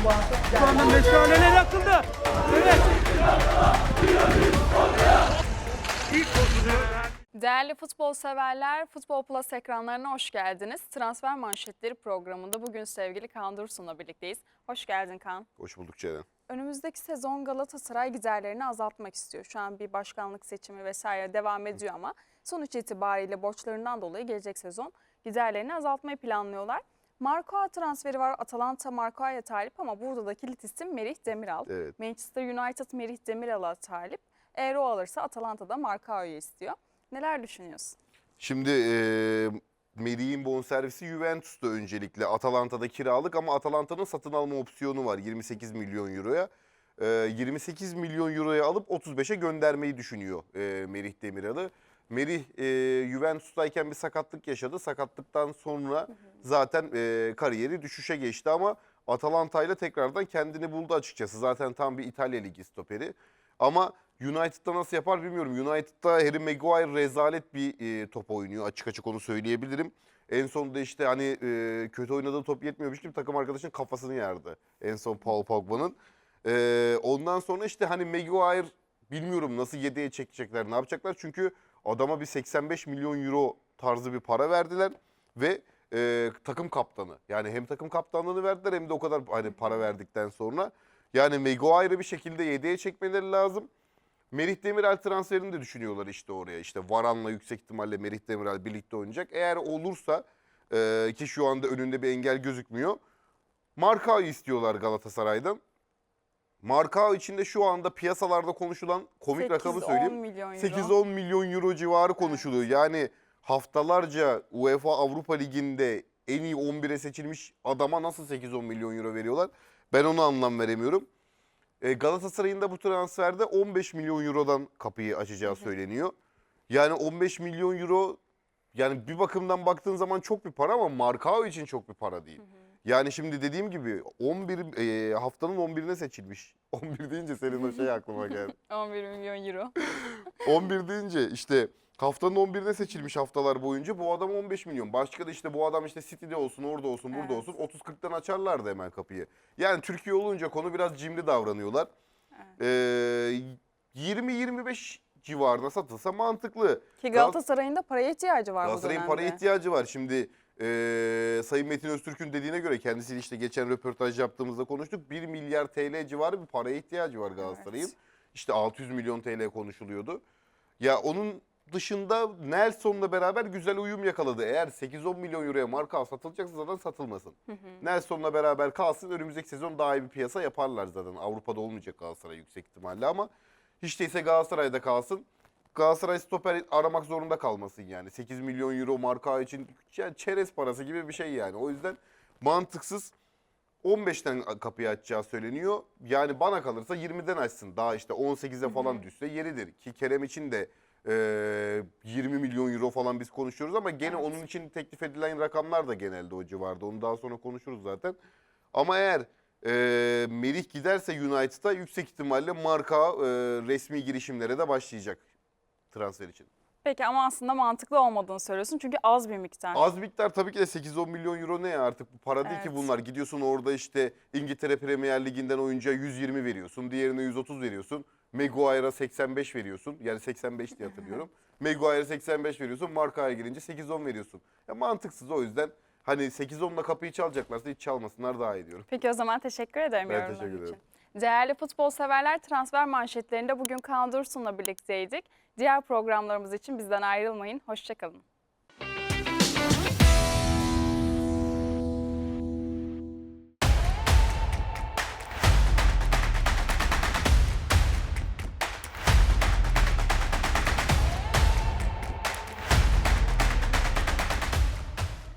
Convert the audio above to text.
Şu anda meşaleler yakıldı. Evet. İlk Değerli futbol severler, Futbol Plus ekranlarına hoş geldiniz. Transfer manşetleri programında bugün sevgili Kaan Dursun'la birlikteyiz. Hoş geldin Kaan. Hoş bulduk Ceren. Önümüzdeki sezon Galatasaray giderlerini azaltmak istiyor. Şu an bir başkanlık seçimi vesaire devam ediyor ama sonuç itibariyle borçlarından dolayı gelecek sezon giderlerini azaltmayı planlıyorlar. Marcoa transferi var. Atalanta Marcoa'ya talip ama burada da kilit isim Merih Demiral. Evet. Manchester United Merih Demiral'a talip. Eğer o alırsa Atalanta da Marcao'yu istiyor. Neler düşünüyorsun? Şimdi e, Merih'in bonservisi Juventus'ta öncelikle. Atalanta'da kiralık ama Atalanta'nın satın alma opsiyonu var 28 milyon euroya. E, 28 milyon euroya alıp 35'e göndermeyi düşünüyor e, Merih Demiral'ı. Merih e, Juventus'tayken bir sakatlık yaşadı. Sakatlıktan sonra zaten e, kariyeri düşüşe geçti ama Atalanta ile tekrardan kendini buldu açıkçası. Zaten tam bir İtalya Ligi stoperi. Ama United'da nasıl yapar bilmiyorum. United'da Harry Maguire rezalet bir e, top oynuyor. Açık açık onu söyleyebilirim. En sonunda işte hani e, kötü oynadığı top yetmiyormuş gibi takım arkadaşının kafasını yardı. En son Paul Pogba'nın. E, ondan sonra işte hani Maguire bilmiyorum nasıl yedeğe çekecekler ne yapacaklar. Çünkü adama bir 85 milyon euro tarzı bir para verdiler. Ve e, takım kaptanı. Yani hem takım kaptanlığını verdiler hem de o kadar hani para verdikten sonra. Yani Maguire'ı bir şekilde yedeğe çekmeleri lazım. Merih Demiral transferini de düşünüyorlar işte oraya. İşte Varan'la yüksek ihtimalle Merih Demiral birlikte oynayacak. Eğer olursa e, ki şu anda önünde bir engel gözükmüyor. Markao'yu istiyorlar Galatasaray'dan. Markao içinde şu anda piyasalarda konuşulan komik rakamı 8-10 söyleyeyim. milyon euro. 8-10 milyon euro civarı konuşuluyor. Yani haftalarca UEFA Avrupa Ligi'nde en iyi 11'e seçilmiş adama nasıl 8-10 milyon euro veriyorlar? Ben onu anlam veremiyorum. E, Galatasaray'ın da bu transferde 15 milyon eurodan kapıyı açacağı söyleniyor. Yani 15 milyon euro yani bir bakımdan baktığın zaman çok bir para ama Markao için çok bir para değil. Yani şimdi dediğim gibi 11 e, haftanın 11'ine seçilmiş. 11 deyince senin o şey aklıma geldi. 11 milyon euro. 11 deyince işte haftanın 11'ine seçilmiş haftalar boyunca bu adam 15 milyon. Başka da işte bu adam işte City'de olsun, orada olsun, burada Evet. olsun 30-40'tan açarlardı hemen kapıyı. Yani Türkiye olunca konu biraz cimri davranıyorlar. Ee, 20-25 civarına satılsa mantıklı. Ki Galatasaray'ın da paraya ihtiyacı var bu Galatasaray'ın dönemde. paraya ihtiyacı var. Şimdi eee Sayın Metin Öztürk'ün dediğine göre kendisiyle işte geçen röportaj yaptığımızda konuştuk. 1 milyar TL civarı bir paraya ihtiyacı var Galatasaray'ın. Evet. İşte 600 milyon TL konuşuluyordu. Ya onun dışında Nelson'la beraber güzel uyum yakaladı. Eğer 8-10 milyon euroya marka satılacaksa zaten satılmasın. Nelson'la beraber kalsın önümüzdeki sezon daha iyi bir piyasa yaparlar zaten. Avrupa'da olmayacak Galatasaray yüksek ihtimalle ama hiç değilse Galatasaray'da kalsın. Galatasaray stoper aramak zorunda kalmasın yani. 8 milyon euro marka için yani çerez parası gibi bir şey yani. O yüzden mantıksız 15'ten kapıyı açacağı söyleniyor. Yani bana kalırsa 20'den açsın. Daha işte 18'e falan düşse yeridir. Ki Kerem için de e, 20 milyon euro falan biz konuşuyoruz ama gene Evet. onun için teklif edilen rakamlar da genelde o civarda. Onu daha sonra konuşuruz zaten. Ama eğer e, Melih giderse United'a yüksek ihtimalle marka e, resmi girişimlere de başlayacak transfer için. Peki ama aslında mantıklı olmadığını söylüyorsun çünkü az bir miktar. Az miktar tabii ki de 8-10 milyon euro ne ya artık bu para değil ki Evet. bunlar. Gidiyorsun orada işte İngiltere Premier Ligi'nden oyuncuya 120 veriyorsun. Diğerine 130 veriyorsun. Maguire'a 85 veriyorsun. Yani 85 diye hatırlıyorum. Maguire'a 85 veriyorsun. Marka'ya girince 8-10 veriyorsun. Ya mantıksız o yüzden hani 8-10'la kapıyı çalacaklarsa hiç çalmasınlar daha iyi diyorum. Peki o zaman teşekkür ederim Ben yorumların teşekkür için. ederim. Değerli futbol severler transfer manşetlerinde bugün Kaan Dursun'la birlikteydik. Diğer programlarımız için bizden ayrılmayın. Hoşçakalın.